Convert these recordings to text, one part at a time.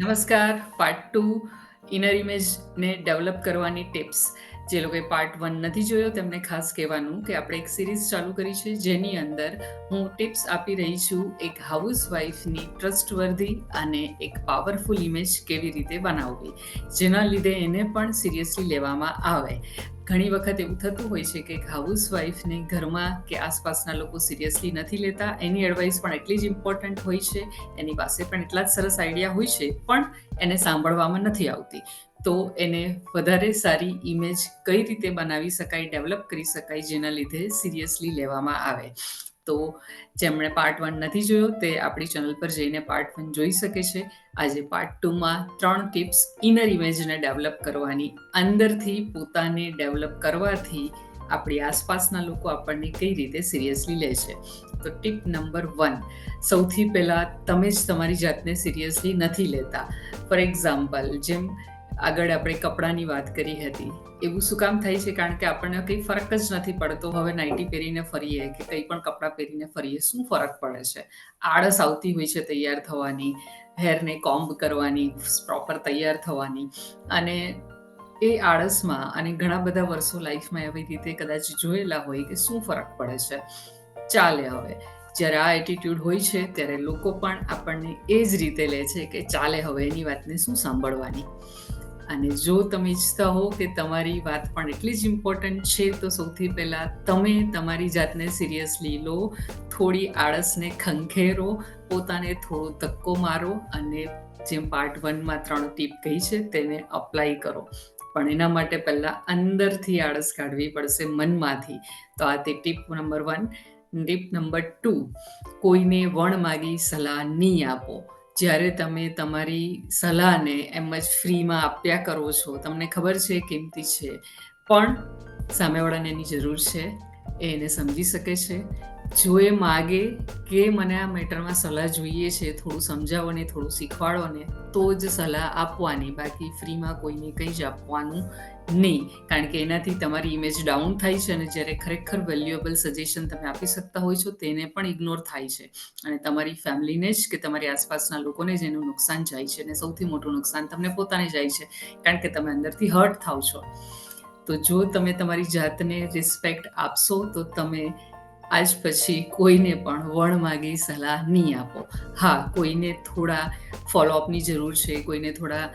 નમસ્કાર part two inner ઇમેજને develop કરવાની ટિપ્સ જે લોકોએ પાર્ટ વન નથી જોયો, તેમને ખાસ કહેવાનું કે આપણે એક સિરીઝ ચાલુ કરી છે, જેની અંદર હું ટિપ્સ આપી રહી છું એક હાઉસ વાઇફની ટ્રસ્ટવર્ધી અને એક પાવરફુલ ઇમેજ કેવી રીતે બનાવવી, જેના લીધે એને પણ સિરિયસલી લેવામાં આવે. ઘણી વખત એવું થતું હોય છે કે હાઉસ વાઇફને ઘરમાં કે આસપાસના લોકો સિરિયસલી નથી લેતા. એની એડવાઇસ પણ એટલી જ ઇમ્પોર્ટન્ટ હોય છે. એની પાસે પણ એટલા જ સરસ આઈડિયા હોય છે, પણ એને સાંભળવામાં નથી આવતી. તો એને વધારે સારી ઇમેજ કઈ રીતે બનાવી શકાય ડેવલપ કરી શકાય, જેના લીધે સિરિયસલી લેવામાં આવે. તો જેમણે પાર્ટ વન નથી જોયો તે આપણી ચેનલ પર જઈને પાર્ટ વન જોઈ શકે છે. આજે પાર્ટ ટુમાં ત્રણ ટિપ્સ ઇનર ઇમેજને ડેવલપ કરવાની, અંદરથી પોતાને ડેવલપ કરવાથી આપણી આસપાસના લોકો આપણને કઈ રીતે સિરિયસલી લે છે. તો ટીપ નંબર વન સૌથી પહેલાં તમે જ તમારી જાતને સિરિયસલી નથી લેતા. ફોર એક્ઝામ્પલ જેમ આગળ આપણે કપડાની વાત કરી હતી. એવું શું કામ થાય છે? કારણ કે આપણને કંઈ ફરક જ નથી પડતો. હવે નાઇટી પહેરીને ફરીએ કે કંઈ પણ કપડાં પહેરીને ફરીએ, શું ફરક પડે છે? આળસ આવતી હોય છે તૈયાર થવાની, હેરને કોમ્બ કરવાની, પ્રોપર તૈયાર થવાની. અને એ આળસમાં અને ઘણા બધા વર્ષો લાઈફમાં એવી રીતે કદાચ જોયેલા હોય કે શું ફરક પડે છે? ચાલે હવે. જ્યારે આ એટીટ્યૂડ હોય છે, ત્યારે લોકો પણ આપણને એ જ રીતે લે છે કે ચાલે હવે એની વાતને શું સાંભળવાની? અને જો તમે ઈચ્છતા હો કે તમારી વાત પણ એટલી જ ઇમ્પોર્ટન્ટ છે, તો સૌથી પહેલાં તમે તમારી જાતને સિરિયસલી લો, થોડી આળસને ખંખેરો, પોતાને થોડો ધક્કો મારો અને જેમ પાર્ટ વનમાં ત્રણ ટીપ કહી છે, તેને અપ્લાય કરો. પણ એના માટે પહેલાં અંદરથી આળસ કાઢવી પડશે મનમાંથી. તો આ તે tip number one tip number two કોઈને વણ માગી સલાહ નહીં આપો. જ્યારે તમે તમારી સલાહને એમ જ ફ્રીમાં આપ્યા કરો છો, તમને ખબર છે કિંમતી છે. પણ સામેવાળાને એની જરૂર છે, એ એને સમજી શકે છે. જો એ માગે કે મને આ મેટરમાં સલાહ જોઈએ છે, થોડું સમજાવો ને થોડું શીખવાડો ને, તો જ સલાહ આપવાની. બાકી ફ્રીમાં કોઈને કંઈ જ આપવાનું નહીં. કારણ કે એનાથી તમારી ઇમેજ ડાઉન થાય છે અને જ્યારે ખરેખર વેલ્યુએબલ સજેશન તમે આપી શકતા હોય છો, તેને પણ ઇગ્નોર થાય છે. અને તમારી ફેમિલીને જ કે તમારી આસપાસના લોકોને જ એનું નુકસાન જાય છે અને સૌથી મોટું નુકસાન તમને પોતાને જાય છે, કારણ કે તમે અંદરથી હર્ટ થાવ છો. તો જો તમે તમારી જાતને રિસ્પેક્ટ આપશો, તો તમે આજ પછી કોઈને પણ વણ માગી સલાહ નહીં આપો. હા, કોઈને થોડા ફોલોઅપની જરૂર છે, કોઈને થોડા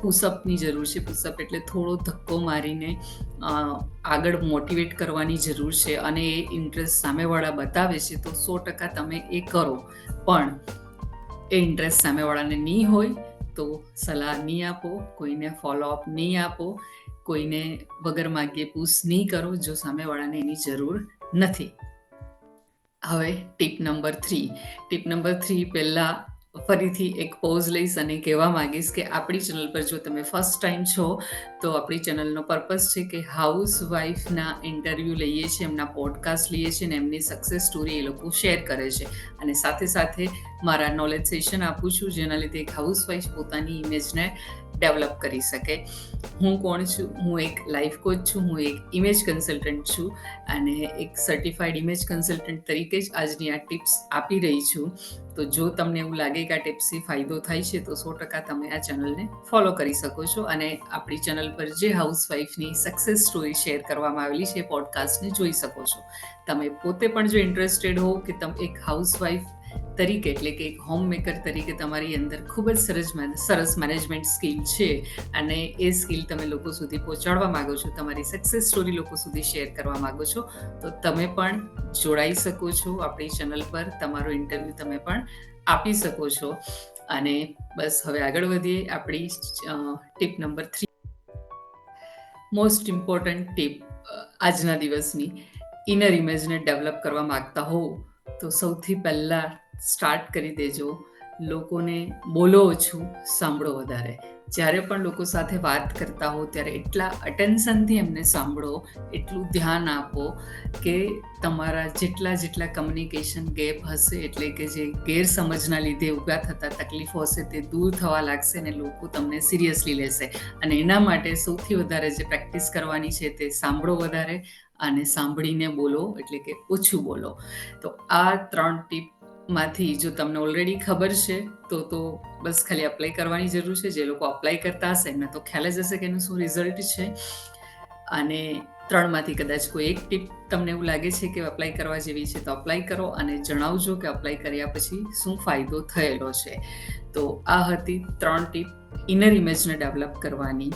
પુસઅપની જરૂર છે. પુસઅપ એટલે થોડો ધક્કો મારીને આગળ મોટિવેટ કરવાની જરૂર છે અને એ ઇન્ટરેસ્ટ સામેવાળા બતાવે છે તો સો ટકા તમે એ કરો. પણ એ ઇન્ટરેસ્ટ સામેવાળાને નહીં હોય તો સલાહ નહીં આપો, કોઈને ફોલોઅપ નહીં આપો, કોઈને વગર માગ્યે પૂછ નહીં કરો જો સામેવાળાને એની જરૂર નથી. હવે tip number three tip number three પહેલાં ફરીથી એક પોઝ લઈશ અને કહેવા માંગીશ કે આપણી ચેનલ પર જો તમે ફર્સ્ટ ટાઈમ છો, તો આપણી ચેનલનો પર્પઝ છે કે હાઉસ વાઈફના ઇન્ટરવ્યૂ લઈએ છીએ, એમના પોડકાસ્ટ લઈએ છીએ અને એમની સક્સેસ સ્ટોરી એ લોકો શેર કરે છે. અને સાથે સાથે મારા નોલેજ સેશન આપું છું, જેના લીધે એક હાઉસ વાઈફ પોતાની ઇમેજને ડેવલપ કરી શકે. હું કોણ છું? હું એક લાઈફ કોચ છું, હું એક ઇમેજ કન્સલ્ટન્ટ છું અને એક સર્ટિફાઈડ ઇમેજ કન્સલ્ટન્ટ તરીકે જ આજની આ ટિપ્સ આપી રહી છું. તો જો તમને એવું લાગે કે આ ટિપ્સથી ફાયદો થાય છે, તો સો ટકા તમે આ ચેનલને ફોલો કરી શકો છો અને આપણી ચેનલ પર જે હાઉસવાઈફની સક્સેસ સ્ટોરી શેર કરવામાં આવેલી છે પોડકાસ્ટને જોઈ શકો છો. તમે પોતે પણ જો ઇન્ટરેસ્ટેડ હો કે તમે એક હાઉસવાઈફ તરીકે, એટલે કે એક હોમ મેકર તરીકે તમારી અંદર ખૂબ જ સરસ સરસ મેનેજમેન્ટ સ્કિલ છે અને એ સ્કિલ તમે લોકો સુધી પહોંચાડવા માગો છો, તમારી સક્સેસ સ્ટોરી લોકો સુધી શેર કરવા માગો છો, તો તમે પણ જોડાઈ શકો છો આપણી ચેનલ પર, તમારો ઇન્ટરવ્યૂ તમે પણ આપી શકો છો. અને બસ, હવે આગળ વધીએ આપણી tip number three most important tip આજના દિવસની. ઇનર ઇમેજને ડેવલપ કરવા માગતા હોવ. તો સૌથી પહેલાં સ્ટાર્ટ કરી દેજો. લોકોને બોલો ઓછું, સાંભળો વધારે. જ્યારે પણ લોકો સાથે વાત કરતા હો, ત્યારે એટલા અટેન્શનથી એમને સાંભળો, એટલું ધ્યાન આપો કે તમારા જેટલા જેટલા કમ્યુનિકેશન ગેપ હશે, એટલે કે જે ગેરસમજના લીધે ઊભા થતા તકલીફો હશે, તે દૂર થવા લાગશે અને લોકો તમને સિરિયસલી લેશે. અને એના માટે સૌથી વધારે જે પ્રેક્ટિસ કરવાની છે, તે સાંભળો વધારે અને સાંભળીને બોલો, એટલે કે ઓછું બોલો. તો આ ત્રણ ટીપમાંથી જો તમને ઓલરેડી ખબર છે, તો તો બસ ખાલી અપ્લાય કરવાની જરૂર છે. જે લોકો અપ્લાય કરતા હશે, એમને તો ખ્યાલ જ હશે કે એનું શું રિઝલ્ટ છે. અને ત્રણમાંથી કદાચ કોઈ એક ટીપ તમને એવું લાગે છે કે અપ્લાય કરવા જેવી છે, તો અપ્લાય કરો અને જણાવજો કે અપ્લાય કર્યા પછી શું ફાયદો થયેલો છે. તો આ હતી ત્રણ ટીપ ઇનર ઇમેજને ડેવલપ કરવાની.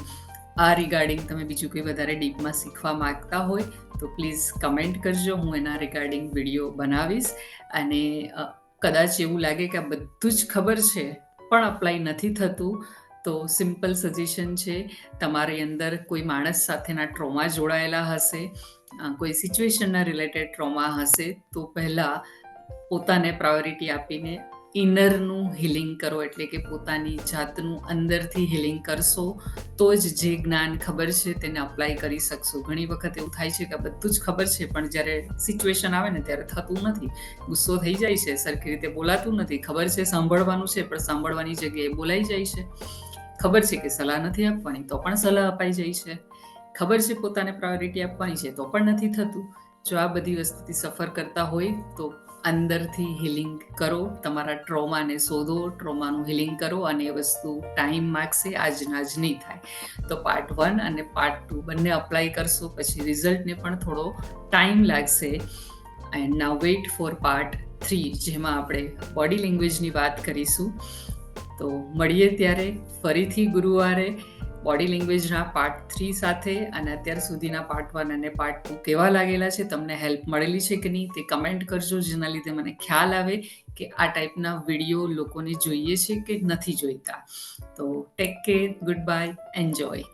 આ રિગાર્ડિંગ તમે બીજું કંઈ વધારે ડીપમાં શીખવા માગતા હોય તો પ્લીઝ કમેન્ટ કરજો, હું એના રિગાર્ડિંગ વીડિયો બનાવીશ. અને કદાચ એવું લાગે કે આ બધું જ ખબર છે, પણ અપ્લાય નથી થતું, તો સિમ્પલ સજેશન છે, તમારી અંદર કોઈ માણસ સાથેના ટ્રોમા જોડાયેલા હશે કોઈ સિચ્યુએશનના રિલેટેડ ટ્રોમા હશે, તો પહેલાં પોતાને પ્રાયોરિટી આપીને ઇનરનું હિલિંગ કરો, એટલે કે પોતાની જાતનું અંદરથી હિલિંગ કરશો, તો જ જે જ્ઞાન ખબર છે તેને અપ્લાય કરી શકશો. ઘણી વખત એવું થાય છે કે બધું જ ખબર છે, પણ જ્યારે સિચ્યુએશન આવે ને ત્યારે થતું નથી. ગુસ્સો થઈ જાય છે, સરખી રીતે બોલાતું નથી. ખબર છે સાંભળવાનું છે, પણ સાંભળવાની જગ્યાએ બોલાઈ જાય છે. ખબર છે કે સલાહ નથી આપવાની, તો પણ સલાહ અપાઈ જાય છે. ખબર છે પોતાને પ્રાયોરિટી આપવાની છે, તો પણ નથી થતું. જો આ બધી વસ્તુથી સફર કરતા હોય, તો અંદરથી હિલિંગ કરો, તમારા ટ્રોમાને શોધો, ટ્રોમાનું હિલિંગ કરો અને એ વસ્તુ ટાઈમ માગશે, આજના જ નહીં થાય. તો પાર્ટ વન અને પાર્ટ ટુ બંને અપ્લાય કરશો, પછી રિઝલ્ટને પણ થોડો ટાઈમ લાગશે. And now wait for part three જેમાં આપણે બોડી લેંગ્વેજની વાત કરીશું. તો મળીએ ત્યારે, ફરીથી ગુરુવારે. બોડી લેંગ્વેજના પાર્ટ થ્રી સાથે અને અત્યાર સુધીના પાર્ટ વન અને પાર્ટ ટુ કેવા લાગેલા છે, તમને હેલ્પ મળેલી છે કે નહીં તે કમેન્ટ કરજો, જેના લીધે મને ખ્યાલ આવે કે આ ટાઈપના વીડિયો લોકોને જોઈએ છે કે નથી જોઈતા. તો take care, good bye, enjoy.